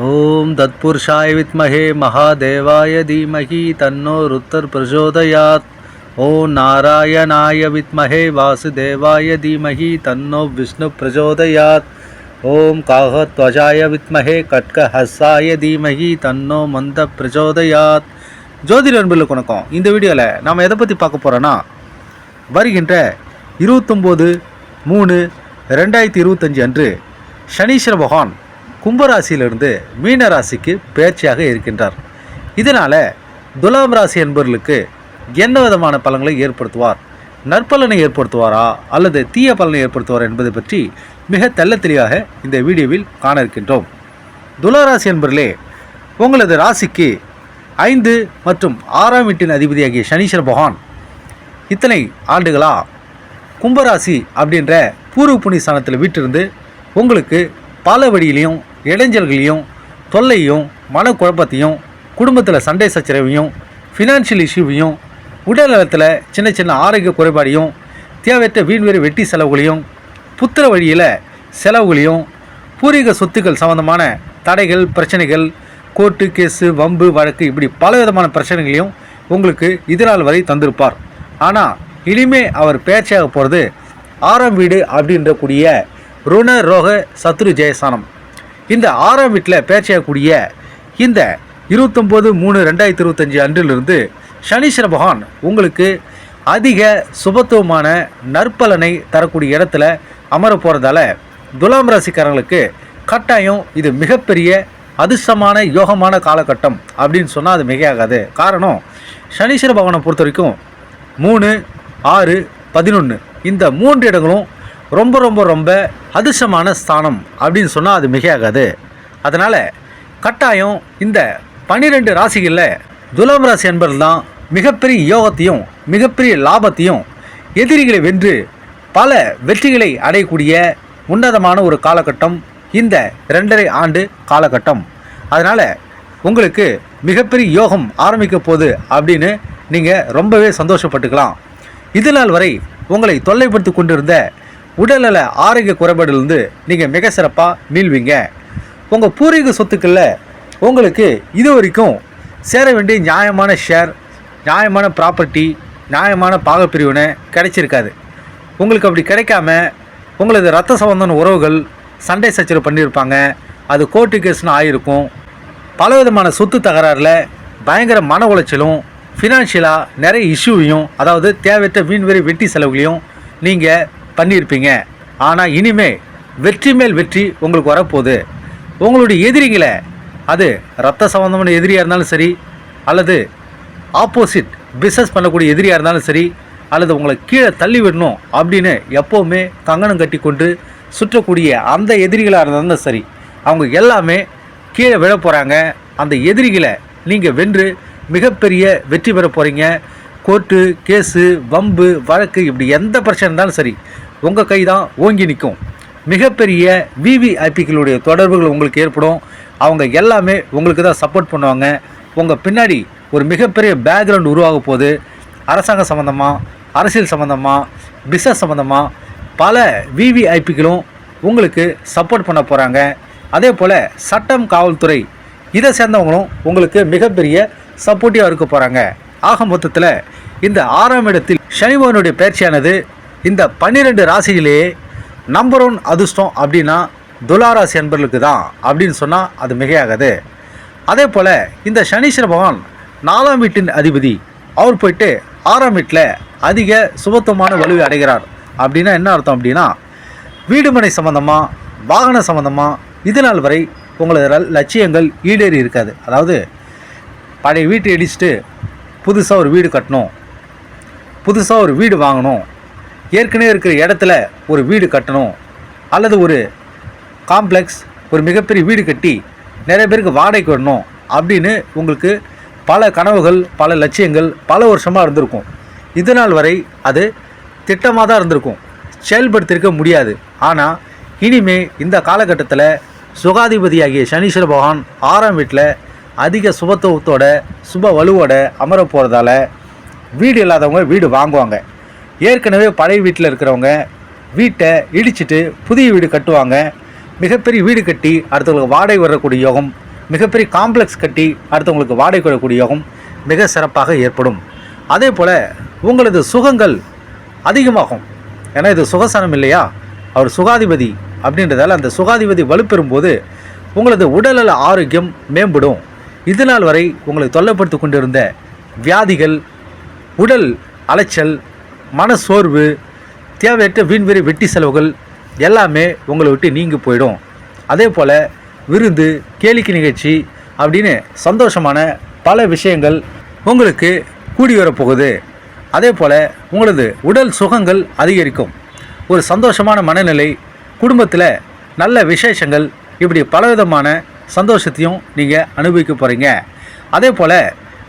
ஓம் தத்புருஷாய வித்மஹே மகாதேவாய தீமகி தன்னோ ருத்தர் பிரச்சோதயாத் ஓம் நாராயணாய வித்மஹே வாசுதேவாய தீமகி தன்னோ விஷ்ணு பிரச்சோதயாத் ஓம் காகத்வஜாய வித்மஹே கட்கஹஸ்ஸாய தீமகி தன்னோ மந்த பிரச்சோதயாத் ஜோதிட நண்பர்களுக்கு வணக்கம் இந்த வீடியோவில் நாம் எதை பற்றி பார்க்க போகிறோன்னா வருகின்ற இருபத்தொம்போது மூணு ரெண்டாயிரத்தி இருபத்தஞ்சு அன்று சனீஸ்வர பகவான் கும்பராசியிலிருந்து மீன ராசிக்கு பயிற்சியாக இருக்கின்றார். இதனால் துலாம் ராசி என்பவர்களுக்கு என்ன விதமான பலன்களை ஏற்படுத்துவார்? நற்பலனை ஏற்படுத்துவாரா? அல்லது தீய பலனை ஏற்படுத்துவாரா என்பதை பற்றி மிக தெள்ள தெளிவாக இந்த வீடியோவில் காண இருக்கின்றோம். துளாராசி என்பர்களே உங்களது ராசிக்கு ஐந்து மற்றும் ஆறாம் வீட்டின் அதிபதியாகிய சனீஸ்வர பகவான் இத்தனை ஆண்டுகளா கும்பராசி அப்படின்ற பூர்வ புண்ணிய ஸ்தானத்தில் வீட்டிருந்து உங்களுக்கு பல வழியிலையும் இடைஞ்சல்களையும் தொல்லையும் மனக்குழப்பத்தையும் குடும்பத்தில் சண்டை சச்சரவையும் ஃபினான்ஷியல் இஷ்யூவையும் உடல் நலத்தில் சின்ன சின்ன ஆரோக்கிய குறைபாடையும் தேவையற்ற வீண்வெறி வெட்டி செலவுகளையும் புத்திர வழியில் செலவுகளையும் பூர்வீக சொத்துக்கள் சம்பந்தமான தடைகள் பிரச்சனைகள் கோர்ட்டு கேஸு வம்பு வழக்கு இப்படி பல விதமான பிரச்சனைகளையும் உங்களுக்கு இதனால் வரை தந்திருப்பார். ஆனால் இனிமே அவர் பேச்சையாக போகிறது ஆறாம் வீடு அப்படின்ற கூடிய ருண ரோக சத்ரு ஜெயசானம். இந்த ஆறாம் வீட்டில் பேச்சையக்கூடிய இந்த இருபத்தொம்போது மூணு ரெண்டாயிரத்தி இருபத்தஞ்சி அன்றிலிருந்து சனீஸ்வர பகவான் உங்களுக்கு அதிக சுபத்துவமான நற்பலனை தரக்கூடிய இடத்துல அமர போகிறதால துலாம் ராசிக்காரங்களுக்கு கட்டாயம் இது மிகப்பெரிய அதிர்ஷ்டமான யோகமான காலகட்டம் அப்படின்னு சொன்னால் அது மிகையாகாது. காரணம் சனீஸ்வர பகவானை பொறுத்த வரைக்கும் மூணு ஆறு பதினொன்று இந்த மூன்று இடங்களும் ரொம்ப ரொம்ப ரொம்ப அதிர்ஷ்டமான ஸ்தானம் அப்படின்னு சொன்னால் அது மிகையாகாது. அதனால் கட்டாயம் இந்த பன்னிரெண்டு ராசிகளில் துலாம் ராசி என்பது தான் மிகப்பெரிய யோகத்தையும் மிகப்பெரிய லாபத்தையும் எதிரிகளை வென்று பல வெற்றிகளை அடையக்கூடிய உன்னதமான ஒரு காலகட்டம் இந்த ரெண்டரை ஆண்டு காலகட்டம். அதனால் உங்களுக்கு மிகப்பெரிய யோகம் ஆரம்பிக்க போகுது அப்படின்னு நீங்கள் ரொம்பவே சந்தோஷப்பட்டுக்கலாம். இது நாள் வரை உங்களை தொல்லைப்படுத்தி கொண்டிருந்த உடல்நல ஆரோக்கிய குறைபாடுலேருந்து நீங்கள் மிக சிறப்பாக மீள்வீங்க. உங்கள் பூர்வீக சொத்துக்களில் உங்களுக்கு இது வரைக்கும் சேர வேண்டிய நியாயமான ஷேர் நியாயமான ப்ராப்பர்ட்டி நியாயமான பாகப்பிரிவினை கிடைச்சிருக்காது. உங்களுக்கு அப்படி கிடைக்காம உங்களது ரத்த சம்பந்தமான உறவுகள் சண்டை சச்சரவு பண்ணியிருப்பாங்க. அது கோர்ட்டு கேஸ்னு ஆகிருக்கும் பல விதமான சொத்து தகராறில் பயங்கர மன உளைச்சலும் ஃபினான்ஷியலாக நிறைய இஷ்யூவையும் அதாவது தேவையற்ற வீண்வெறி வெட்டி செலவுகளையும் நீங்கள் பண்ணியிருப்பீங்க. ஆனால் இனிமே வெற்றி மேல் வெற்றி உங்களுக்கு வரப்போகுது. உங்களுடைய எதிரிகளை அது ரத்த சம்பந்தமான எதிரியாக இருந்தாலும் சரி அல்லது ஆப்போசிட் பிஸ்னஸ் பண்ணக்கூடிய எதிரியாக இருந்தாலும் சரி அல்லது உங்களை கீழே தள்ளி விடணும் அப்படின்னு எப்போவுமே கங்கணம் கட்டி கொண்டு சுற்றக்கூடிய அந்த எதிரிகளாக இருந்தாலும் சரி அவங்க எல்லாமே கீழே விழ போகிறாங்க அந்த எதிரிகளை நீங்கள் வென்று மிகப்பெரிய வெற்றி பெற போகிறீங்க கோர்ட்டு கேஸு வம்பு வழக்கு இப்படி எந்த பிரச்சனை இருந்தாலும் சரி உங்கள் கை தான் ஓங்கி நிற்கும் மிகப்பெரிய விவிஐபிக்களுடைய தொடர்புகள் உங்களுக்கு ஏற்படும். அவங்க எல்லாமே உங்களுக்கு தான் சப்போர்ட் பண்ணுவாங்க. உங்கள் பின்னாடி ஒரு மிகப்பெரிய பேக்ரவுண்ட் உருவாக போது அரசாங்கம் சம்மந்தமாக அரசியல் சம்மந்தமாக பிஸ்னஸ் சம்மந்தமாக பல விவிஐபிக்களும் உங்களுக்கு சப்போர்ட் பண்ண போகிறாங்க அதே போல் சட்டம் காவல்துறை இதை சேர்ந்தவங்களும் உங்களுக்கு மிகப்பெரிய சப்போர்ட்டிவாக இருக்க போகிறாங்க ஆக மொத்தத்தில் இந்த ஆறாம் இடத்தில் சனிபவனுடைய பயிற்சியானது இந்த பன்னிரெண்டு ராசியிலேயே நம்பர் ஒன் அதிர்ஷ்டம் அப்படின்னா துலாராசி என்பர்களுக்கு தான் அப்படின்னு சொன்னால் அது மிகையாகாது. அதே போல் இந்த சனீஸ்வர பகவான் நாலாம் வீட்டின் அதிபதி. அவர் போயிட்டு ஆறாம் வீட்டில் அதிக சுபத்துவமான வலுவை அடைகிறார். அப்படின்னா என்ன அர்த்தம் அப்படின்னா வீடுமனை சம்மந்தமாக வாகன சம்மந்தமாக இது நாள் வரை உங்களது லட்சியங்கள் ஈடேறி இருக்காது. அதாவது பழைய வீட்டை இடிச்சுட்டு புதுசாக ஒரு வீடு கட்டணும் புதுசாக ஒரு வீடு வாங்கணும் ஏற்கனவே இருக்கிற இடத்துல ஒரு வீடு கட்டணும் அல்லது ஒரு காம்ப்ளெக்ஸ் ஒரு மிகப்பெரிய வீடு கட்டி நிறைய பேருக்கு வாடகைக்கு வரணும் அப்படின்னு உங்களுக்கு பல கனவுகள் பல லட்சியங்கள் பல வருஷமாக இருந்திருக்கும். இது நாள் வரை அது திட்டமாக தான் இருந்திருக்கும். செயல்படுத்தியிருக்க முடியாது. ஆனால் இனிமே இந்த காலகட்டத்தில் சுகாதிபதியாகிய சனீஸ்வர பகவான் ஆறாம் வீட்டில் அதிக சுபத்துவத்தோட சுப வலுவோட அமர போகிறதால வீடு இல்லாதவங்க வீடு வாங்குவாங்க. ஏற்கனவே பழைய வீட்டில் இருக்கிறவங்க வீட்டை இடிச்சிட்டு புதிய வீடு கட்டுவாங்க. மிகப்பெரிய வீடு கட்டி அடுத்தவங்களுக்கு வாடகை வரக்கூடிய யோகம் மிகப்பெரிய காம்ப்ளெக்ஸ் கட்டி அடுத்தவங்களுக்கு வாடகை வரக்கூடிய யோகம் மிக சிறப்பாக ஏற்படும். அதே போல் உங்களது சுகங்கள் அதிகமாகும். ஏன்னா இது சுகசனம் இல்லையா? அவர் சுகாதிபதி அப்படின்றதால அந்த சுகாதிபதி வலுப்பெறும்போது உங்களது உடல்நல ஆரோக்கியம் மேம்படும். இதனால் வரை உங்களை தொல்லைப்படுத்தி கொண்டிருந்த வியாதிகள் உடல் அலைச்சல் மனசோர்வு தேவையற்ற வீண்வெறி வெட்டி செலவுகள் எல்லாமே உங்களை விட்டு நீங்கி போயிடும். அதே போல் விருந்து கேளிக்கை நிகழ்ச்சி அப்படின்னு சந்தோஷமான பல விஷயங்கள் உங்களுக்கு கூடி வரப்போகுது அதே போல் உங்களது உடல் சுகங்கள் அதிகரிக்கும். ஒரு சந்தோஷமான மனநிலை குடும்பத்தில் நல்ல விசேஷங்கள் இப்படி பலவிதமான சந்தோஷத்தையும் நீங்கள் அனுபவிக்க போகிறீங்க அதே போல்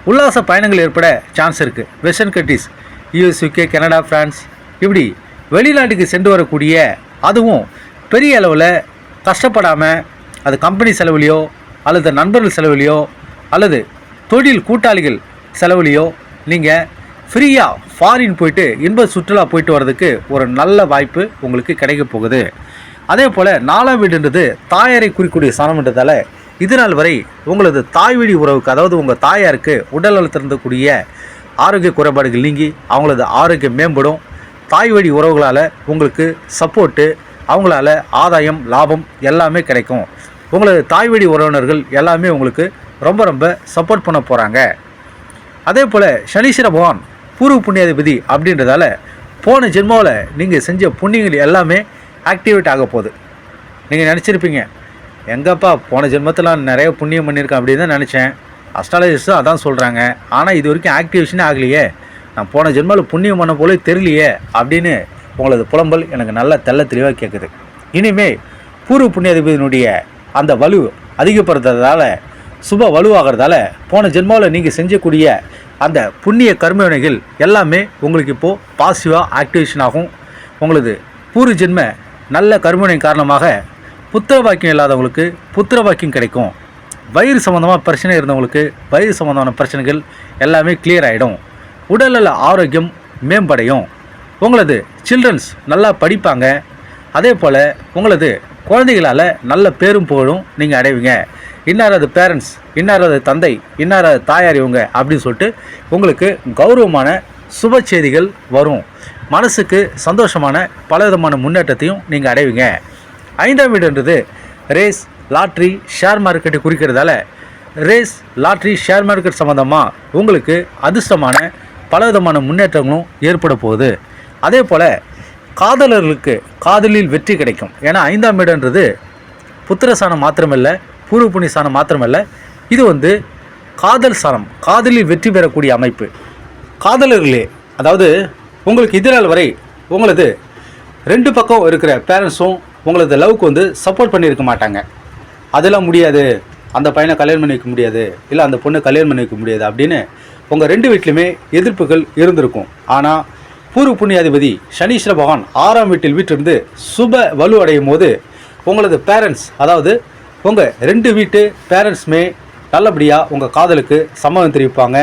உல்லாச பயணங்கள் ஏற்பட சான்ஸ் இருக்குது western countries US UK Canada France இப்படி வெளிநாட்டுக்கு சென்று வரக்கூடிய அதுவும் பெரிய அளவில் கஷ்டப்படாமல் அது கம்பெனி செலவுலையோ அல்லது நண்பர்கள் செலவுலையோ அல்லது தொழில் கூட்டாளிகள் செலவுலையோ நீங்கள் ஃப்ரீயாக ஃபாரின் போயிட்டு இன்ப சுற்றுலா போயிட்டு வர்றதுக்கு ஒரு நல்ல வாய்ப்பு உங்களுக்கு கிடைக்க போகுது. அதே போல் நாலாம் வீடுன்றது தாயாரை குறிக்கூடிய சாணம்ன்றதால இது நாள் வரை உங்களது தாய் வழி உறவுக்கு அதாவது உங்கள் தாயாருக்கு உடல் நலத்திருந்தக்கூடிய ஆரோக்கிய குறைபாடுகள் நீங்கி அவங்களது ஆரோக்கியம் மேம்படும். தாய் வழி உறவுகளால் உங்களுக்கு சப்போர்ட்டு அவங்களால ஆதாயம் லாபம் எல்லாமே கிடைக்கும். உங்களது தாய் வழி உறவினர்கள் எல்லாமே உங்களுக்கு ரொம்ப ரொம்ப சப்போர்ட் பண்ண போகிறாங்க அதே போல் சனீஸ்வர பகவான் பூர்வ புண்ணியாதிபதி அப்படின்றதால போன ஜென்மாவில் நீங்கள் செஞ்ச புண்ணியங்கள் எல்லாமே ஆக்டிவேட் ஆக போகுது. நீங்கள் நினச்சிருப்பீங்க எங்கப்பா போன ஜென்மத்தில் நான் நிறைய புண்ணியம் பண்ணியிருக்கேன் அப்படின்னு தான் நினச்சேன். அஸ்ட்ராலஜிஸ்ட்டும் அதான் சொல்கிறாங்க ஆனால் இது வரைக்கும் ஆக்டிவேஷனே ஆகலையே. நான் போன ஜென்மாவில் புண்ணியம் பண்ண போல தெரியலையே அப்படின்னு உங்களது புலம்பல் எனக்கு நல்ல தெல்ல தெளிவாக கேட்குது இனிமே பூர்வ புண்ணியாதிபதியினுடைய அந்த வலு அதிகப்படுத்துறதால சுப வலுவாகிறதால போன ஜென்மாவில் நீங்கள் செஞ்சக்கூடிய அந்த புண்ணிய கர்மவினைகள் எல்லாமே உங்களுக்கு இப்போது பாசிட்டிவாக ஆக்டிவேஷன் ஆகும். உங்களது பூர்வ ஜென்ம நல்ல கர்மவினை காரணமாக புத்திர பாக்கியம் இல்லாதவங்களுக்கு புத்திர பாக்கியம் கிடைக்கும். வயிறு சம்மந்தமாக பிரச்சனை இருந்தவங்களுக்கு வயிறு சம்மந்தமான பிரச்சனைகள் எல்லாமே கிளியர் ஆகிடும் உடல்நல ஆரோக்கியம் மேம்படையும். உங்களது சில்ட்ரன்ஸ் நல்லா படிப்பாங்க. அதே போல் உங்களது குழந்தைகளால் நல்ல பேரும் புகழும் நீங்கள் அடைவீங்க. இன்னாரது பேரண்ட்ஸ் இன்னாரது தந்தை இன்னாரது தாயார் இவங்க அப்படின்னு சொல்லிட்டு உங்களுக்கு கௌரவமான சுப செய்திகள் வரும். மனசுக்கு சந்தோஷமான பலவிதமான முன்னேற்றத்தையும் நீங்கள் அடைவீங்க. ஐந்தாம் வீடுன்றது ரேஸ் லாட்ரி ஷேர் மார்க்கெட்டை குறிக்கிறதால ரேஸ் லாட்ரி ஷேர் மார்க்கெட் சம்மந்தமாக உங்களுக்கு அதிர்ஷ்டமான பலவிதமான முன்னேற்றங்களும் ஏற்பட போகுது. அதே போல் காதலர்களுக்கு காதலில் வெற்றி கிடைக்கும். ஏன்னா ஐந்தாம் இடன்றது புத்திர சாணம் மாத்திரமல்ல பூர்வ புண்ணிய சாணம் மாத்திரமல்ல. இது வந்து காதல் சாணம் காதலில் வெற்றி பெறக்கூடிய அமைப்பு. காதலர்களே அதாவது உங்களுக்கு இதனால் வரை உங்களது ரெண்டு பக்கம் இருக்கிற பேரண்ட்ஸும் உங்களது லவ்க்கு வந்து சப்போர்ட் பண்ணியிருக்க மாட்டாங்க. அதெல்லாம் முடியாது. அந்த பையனை கல்யாணம் பண்ணி வைக்க முடியாது. இல்லை அந்த பொண்ணை கல்யாணம் பண்ணி வைக்க முடியாது அப்படின்னு உங்கள் ரெண்டு வீட்லையுமே எதிர்ப்புகள் இருந்திருக்கும். ஆனால் பூர்வ புண்ணியாதிபதி சனீஸ்வர பகவான் ஆறாம் வீட்டில் வீட்டிலிருந்து சுப வலு அடையும் போது உங்களது பேரண்ட்ஸ் அதாவது உங்கள் ரெண்டு வீட்டு பேரண்ட்ஸுமே நல்லபடியாக உங்கள் காதலுக்கு சம்மதம் தெரிவிப்பாங்க.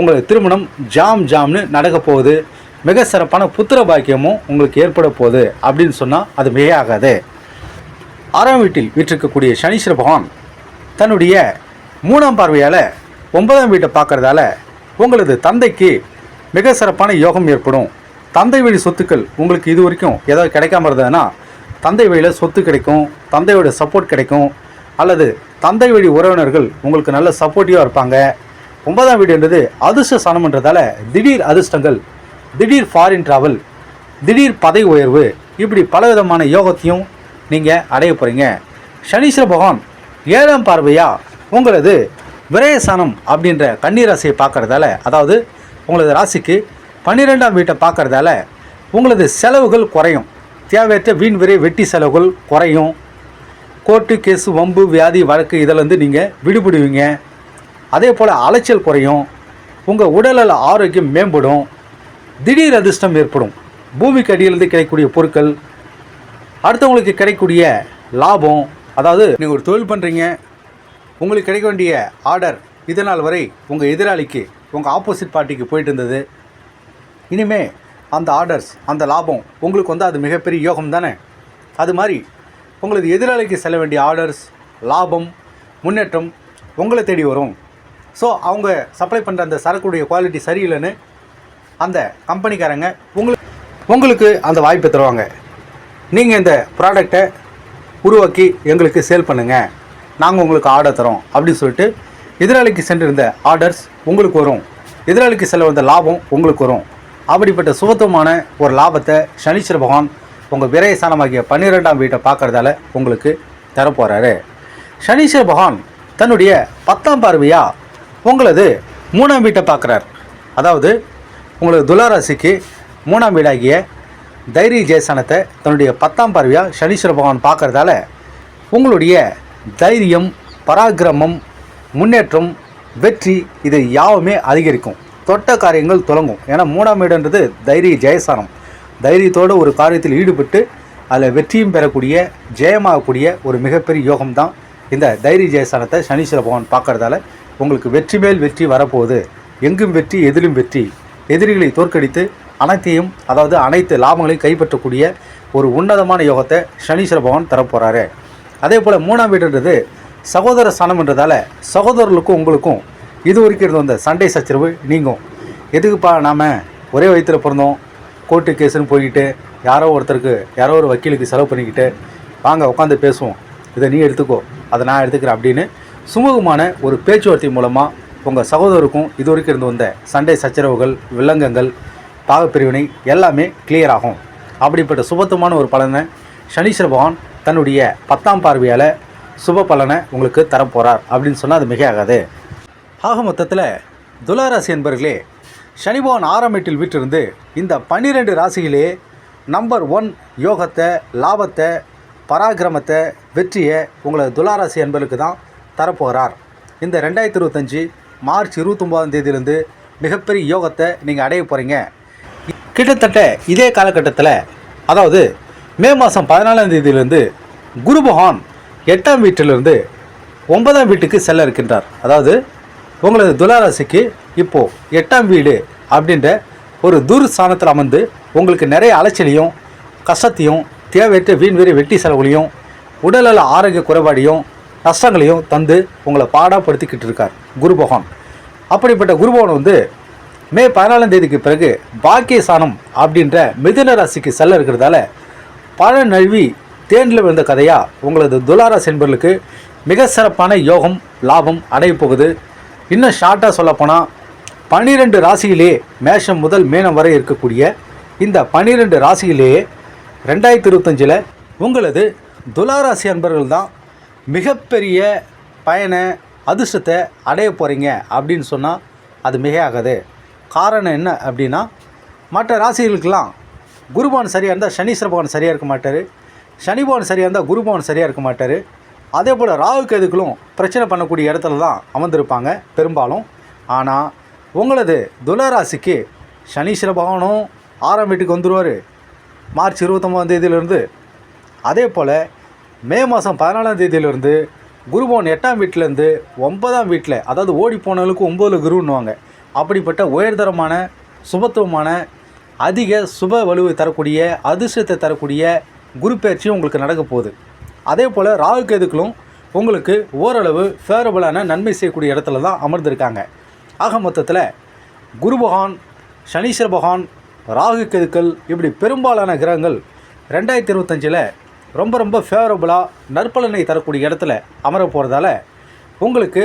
உங்களது திருமணம் ஜாம் ஜாம்னு நடக்க போகுது. மிக சிறப்பான புத்திர பாக்கியமும் உங்களுக்கு ஏற்பட போகுது அப்படின்னு சொன்னால் அது மிகையாகாது. ஆகாது ஆறாம் வீட்டில் வீற்றிருக்கக்கூடிய சனீஸ்வர பகவான் தன்னுடைய மூணாம் பார்வையால் ஒன்பதாம் வீட்டை பார்க்குறதால உங்களது தந்தைக்கு மிக சிறப்பான யோகம் ஏற்படும். தந்தை வழி சொத்துக்கள் உங்களுக்கு இது வரைக்கும் ஏதாவது கிடைக்காம இருந்ததுன்னா தந்தை வழியில் சொத்து கிடைக்கும் தந்தையோட சப்போர்ட் கிடைக்கும் அல்லது தந்தை வழி உறவினர்கள் உங்களுக்கு நல்ல சப்போர்ட்டிவாக இருப்பாங்க. ஒன்பதாம் வீடுன்றது அதிர்ஷ்ட ஸ்தானம்ன்றதால திடீர் அதிர்ஷ்டங்கள் திடீர் ஃபாரின் ட்ராவல் திடீர் பதவி உயர்வு இப்படி பலவிதமான யோகத்தையும் நீங்கள் அடைய போகிறீங்க சனீஸ்வர பகவான் ஏழாம் பார்வையா உங்களது விரயசானம் அப்படின்ற கன்னிராசியை ராசியை பார்க்கறதால அதாவது உங்களது ராசிக்கு பன்னிரெண்டாம் வீட்டை பார்க்கறதால உங்களது செலவுகள் குறையும். தேவையற்ற வீண் விரை வெட்டி செலவுகள் குறையும். கோர்ட்டு கேஸு வம்பு வியாதி வழக்கு இதிலேருந்து நீங்கள் விடுபடுவீங்க. அதே போல் அலைச்சல் குறையும். உங்கள் உடல்நல ஆரோக்கியம் மேம்படும். திடீர் அதிர்ஷ்டம் ஏற்படும். பூமிக்கு அடியிலிருந்து கிடைக்கக்கூடிய பொருட்கள் அடுத்தவங்களுக்கு கிடைக்கக்கூடிய லாபம் அதாவது நீங்கள் ஒரு தொழில் பண்ணுறீங்க உங்களுக்கு கிடைக்க வேண்டிய ஆர்டர் இதனால் வரை உங்கள் எதிராளிக்கு உங்கள் ஆப்போசிட் பார்ட்டிக்கு போயிட்டு இருந்தது. இனிமே அந்த ஆர்டர்ஸ் அந்த லாபம் உங்களுக்கு வந்து அது மிகப்பெரிய யோகம் தானே? அது மாதிரி உங்களது எதிராளிக்கு செல்ல வேண்டிய ஆர்டர்ஸ் லாபம் முன்னேற்றம் உங்களை தேடி வரும். ஸோ அவங்க சப்ளை பண்ணுற அந்த சரக்குடைய குவாலிட்டி சரியில்லைன்னு அந்த கம்பெனிக்காரங்க உங்களுக்கு உங்களுக்கு அந்த வாய்ப்பை தருவாங்க. நீங்கள் இந்த ப்ராடக்டை உருவாக்கி எங்களுக்கு சேல் பண்ணுங்கள் நாங்கள் உங்களுக்கு ஆர்டர் தரோம் அப்படின்னு சொல்லிட்டு எதிராளிக்கு சென்றிருந்த ஆர்டர்ஸ் உங்களுக்கு வரும். எதிராளிக்கு செல்ல வந்த லாபம் உங்களுக்கு வரும். அப்படிப்பட்ட சுபத்துவமான ஒரு லாபத்தை சனீஸ்வர பகவான் உங்கள் விரயஸ்தானமாகிய பன்னிரெண்டாம் வீட்டை பார்க்குறதால உங்களுக்கு தரப்போகிறாரு சனீஸ்வர பகவான் தன்னுடைய பத்தாம் பார்வையாக உங்களது மூணாம் வீட்டை பார்க்குறார். அதாவது உங்களது துளாராசிக்கு மூணாம் வீடாகிய தைரிய ஜெயசானத்தை தன்னுடைய பத்தாம் பார்வையாக சனீஸ்வர பகவான் பார்க்கறதால உங்களுடைய தைரியம் பராக்கிரமம் முன்னேற்றம் வெற்றி இது யாவுமே அதிகரிக்கும். தொட்ட காரியங்கள் தொடங்கும் ஏன்னா மூணாம் இடன்றது தைரிய ஜெயசானம். தைரியத்தோடு ஒரு காரியத்தில் ஈடுபட்டு அதில் வெற்றியும் பெறக்கூடிய ஜெயமாகக்கூடிய ஒரு மிகப்பெரிய யோகம் தான் இந்த தைரிய ஜெயசானத்தை சனீஸ்வர பகவான் பார்க்குறதால உங்களுக்கு வெற்றி மேல் வெற்றி வரப்போகுது. எங்கும் வெற்றி எதிலும் வெற்றி. எதிரிகளை தோற்கடித்து அனைத்தையும் அதாவது அனைத்து லாபங்களையும் கைப்பற்றக்கூடிய ஒரு உன்னதமான யோகத்தை சனீஸ்வர பகவான் தரப்போகிறாரு அதே போல் மூணாம் வீடுன்றது சகோதர ஸ்தானம்ன்றதால சகோதரர்களுக்கும் உங்களுக்கும் இது வரைக்கும் இருந்த அந்த சண்டை சச்சரவு நீங்கும். எதுக்குப்பா நாம் ஒரே வயிற்றில் பிறந்தோம் கோர்ட்டு கேஸுன்னு போய்கிட்டு யாரோ ஒருத்தருக்கு யாரோ ஒரு வக்கீலுக்கு செலவு பண்ணிக்கிட்டு வாங்க உட்காந்து பேசுவோம். இதை நீ எடுத்துக்கோ அதை நான் எடுத்துக்கிறேன் அப்படின்னு சுமூகமான ஒரு பேச்சுவார்த்தை மூலமாக உங்கள் சகோதரருக்கும் இது வரைக்கும் இருந்து வந்த சண்டை சச்சரவுகள் வில்லங்கங்கள் பாகப்பிரிவினை எல்லாமே கிளியர் ஆகும். அப்படிப்பட்ட சுபத்துவமான ஒரு பலனை சனீஸ்வர பகவான் தன்னுடைய பத்தாம் பார்வையால் சுப பலனை உங்களுக்கு தரப்போகிறார் அப்படின்னு சொன்னால் அது மிக ஆகாது ஆக மொத்தத்தில் துளாராசி என்பர்களே சனி பகவான் ஆறாம் வீட்டில் வீட்டிலிருந்து இந்த பன்னிரெண்டு ராசிகளே நம்பர் ஒன் யோகத்தை லாபத்தை பராக்கிரமத்தை வெற்றியை உங்களது துளாராசி என்பர்களுக்கு தான் தரப்போகிறார் இந்த ரெண்டாயிரத்தி இருபத்தஞ்சி மார்ச் இருபத்தொம்போதாம் தேதியிலிருந்து மிகப்பெரிய யோகத்தை நீங்கள் அடைய போகிறீங்க கிட்டத்தட்ட இதே காலகட்டத்தில் அதாவது மே மாதம் பதினாலாம் தேதியிலிருந்து குரு பகவான் எட்டாம் வீட்டிலிருந்து ஒன்பதாம் வீட்டுக்கு செல்ல இருக்கின்றார். அதாவது உங்களது துளாராசிக்கு இப்போது எட்டாம் வீடு அப்படின்ற ஒரு தூர் ஸ்தானத்தில் அமர்ந்து உங்களுக்கு நிறைய அலைச்சலையும் கஷ்டத்தையும் தேவையற்ற வீண் வெறி வெட்டி செலவுகளையும் உடல்நல ஆரோக்கிய குறைபாடையும் நஷ்டங்களையும் தந்து உங்களை பாடாப்படுத்திக்கிட்டு இருக்கார் குரு பகவான். அப்படிப்பட்ட குரு பகவான் வந்து மே பதினாலாம் தேதிக்கு பிறகு பாக்கியசானம் அப்படின்ற மிதுன ராசிக்கு செல்ல இருக்கிறதால பழ நழுவி தேனில் விழுந்த கதையாக உங்களது துளாராசி என்பர்களுக்கு மிக சிறப்பான யோகம் லாபம் அடையப் போகுது. இன்னும் ஷார்ட்டாக சொல்லப்போனால் பன்னிரெண்டு ராசியிலே மேஷம் முதல் மீனம் வரை இருக்கக்கூடிய இந்த பன்னிரெண்டு ராசியிலேயே ரெண்டாயிரத்தி இருபத்தஞ்சில் உங்களது துளாராசி அன்பர்கள் தான் மிகப்பெரிய பயண அதிர்ஷ்டத்தை அடைய போகிறீங்க அப்படின்னு சொன்னால் அது மிகையாகாது. காரணம் என்ன அப்படின்னா மற்ற ராசிகளுக்கெல்லாம் குருபவன் சரியாக இருந்தால் சனீஸ்வர பகவான் சரியாக இருக்க மாட்டார். சனி பகவான் சரியாக இருந்தால் குருபவன் சரியாக இருக்க மாட்டார். அதே போல் ராகு கேதுக்களும் பிரச்சனை பண்ணக்கூடிய இடத்துல தான் அமர்ந்திருப்பாங்க பெரும்பாலும். ஆனால் உங்களது துளராசிக்கு சனீஸ்வர பகவானும் ஆறாம் வீட்டுக்கு வந்துடுவார் மார்ச் இருபத்தொம்பதாம் தேதியிலிருந்து. அதே போல் மே மாதம் பதினாலாம் தேதியிலிருந்து குருபவன் எட்டாம் வீட்டிலேருந்து ஒன்பதாம் வீட்டில் அதாவது ஓடி போனவங்களுக்கு ஒம்பதில் குருன்னுவாங்க. அப்படிப்பட்ட உயர்தரமான சுபத்துவமான அதிக சுப வலுவை தரக்கூடிய அதிர்ஷ்டத்தை தரக்கூடிய குரு பயிற்சியும் உங்களுக்கு நடக்க போகுது. அதே போல் ராகு கேதுக்களும் உங்களுக்கு ஓரளவு ஃபேவரபுளான நன்மை செய்யக்கூடிய இடத்துல தான் அமர்ந்திருக்காங்க. ஆக மொத்தத்தில் குரு பகவான் சனீஸ்வர பகவான் ராகு கேதுக்கள் இப்படி பெரும்பாலான கிரகங்கள் ரெண்டாயிரத்தி இருபத்தஞ்சில் ரொம்ப ரொம்ப ஃபேவரபுளாக நற்பலனை தரக்கூடிய இடத்துல அமர போகிறதால உங்களுக்கு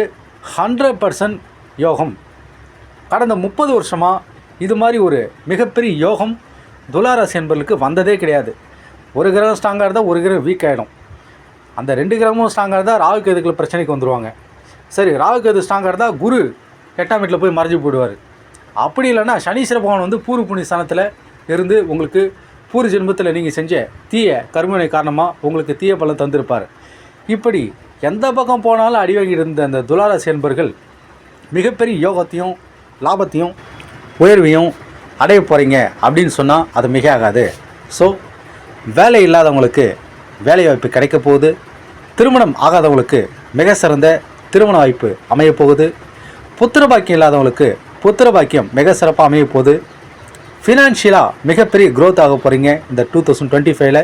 ஹண்ட்ரட் பர்சன்ட் யோகம் கடந்த முப்பது வருஷமாக இது மாதிரி ஒரு மிகப்பெரிய யோகம் துளாராசி என்பர்களுக்கு வந்ததே கிடையாது. ஒரு கிரகம் ஸ்ட்ராங்காக இருந்தால் ஒரு கிரகம் வீக் ஆகிடும் அந்த ரெண்டு கிரகமும் ஸ்ட்ராங்காக இருந்தால் ராகு கேதுக்குள்ள பிரச்சனைக்கு வந்துடுவாங்க சரி ராகு கேது ஸ்ட்ராங்காக இருந்தால் குரு எட்டாம் வீட்டில் போய் மறைஞ்சு போயிடுவார். அப்படி இல்லைன்னா சனீஸ்வர பகவான் வந்து பூர்வ புண்ணிய ஸ்தானத்தில் இருந்து உங்களுக்கு பூர்வ ஜென்மத்தில் நீங்கள் செஞ்ச தீய கருமனை காரணமாக உங்களுக்கு தீய பலன் தந்திருப்பார். இப்படி எந்த பக்கம் போனாலும் அடி வாங்கிட்டு இருந்த அந்த துளாராசி என்பர்கள் மிகப்பெரிய யோகத்தையும் லாபத்தையும் உயர்வையும் அடைய போகிறீங்க அப்படின்னு சொன்னால் அது மிக ஆகாது ஸோ வேலை இல்லாதவங்களுக்கு வேலை வாய்ப்பு கிடைக்க போகுது. திருமணம் ஆகாதவங்களுக்கு மிக சிறந்த திருமண வாய்ப்பு அமையப் போகுது. புத்திர பாக்கியம் இல்லாதவங்களுக்கு புத்திர பாக்கியம் மிக சிறப்பாக அமைய போகுது. ஃபினான்ஷியலாக மிகப்பெரிய க்ரோத் ஆக போகிறீங்க இந்த டூ தௌசண்ட் டுவெண்ட்டி ஃபைவ்ல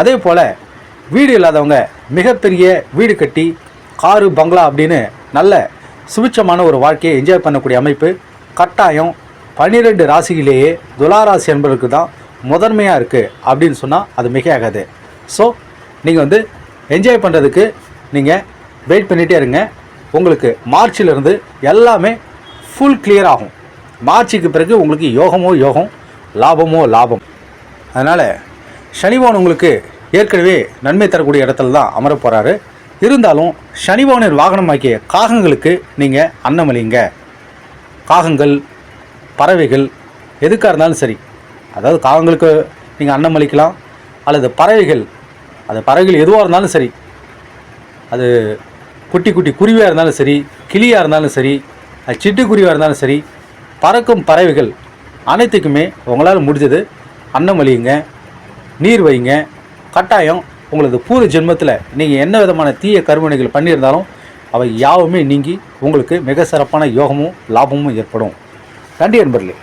அதே போல் வீடு இல்லாதவங்க மிகப்பெரிய வீடு கட்டி காரு பங்களா அப்படின்னு நல்ல சுபிட்சமான ஒரு வாழ்க்கையை என்ஜாய் பண்ணக்கூடிய அமைப்பு. கட்டாயம் பன்னிரெண்டு ராசியிலேயே துளாராசி என்பதற்கு தான் முதன்மையாக இருக்குது அப்படின்னு சொன்னால் அது மிகையாகாது. ஸோ நீங்கள் வந்து என்ஜாய் பண்ணுறதுக்கு நீங்கள் வெயிட் பண்ணிகிட்டே இருங்க. உங்களுக்கு மார்ச்சிலிருந்து எல்லாமே ஃபுல் கிளியர் ஆகும். மார்ச்சுக்கு பிறகு உங்களுக்கு யோகமோ யோகம் லாபமோ லாபம். அதனால் சனிவான் உங்களுக்கு ஏற்கனவே நன்மை தரக்கூடிய இடத்துல தான் அமரப் போகிறாரு இருந்தாலும் சனிபவனின் வாகனமாக்கிய காகங்களுக்கு நீங்கள் அன்னமளிங்க. காகங்கள் பறவைகள் எதுக்காக இருந்தாலும் சரி. அதாவது காகங்களுக்கு நீங்கள் அன்னமளிக்கலாம். அல்லது பறவைகள் அது பறவைகள் எதுவாக இருந்தாலும் சரி. அது குட்டி குட்டி குருவியாக இருந்தாலும் சரி கிளியாக இருந்தாலும் சரி அது சிட்டுக்குருவியாக இருந்தாலும் சரி பறக்கும் பறவைகள் அனைத்துக்குமே உங்களால் முடிஞ்சது அன்னமளிங்க நீர் வைங்க கட்டாயம் உங்களது பூர்வ ஜென்மத்தில் நீங்கள் என்ன விதமான தீய கருமணிகள் பண்ணியிருந்தாலும் அவை யாவுமே நீங்கி உங்களுக்கு மிக சிறப்பான யோகமும் லாபமும் ஏற்படும். நன்றி என்பர்களே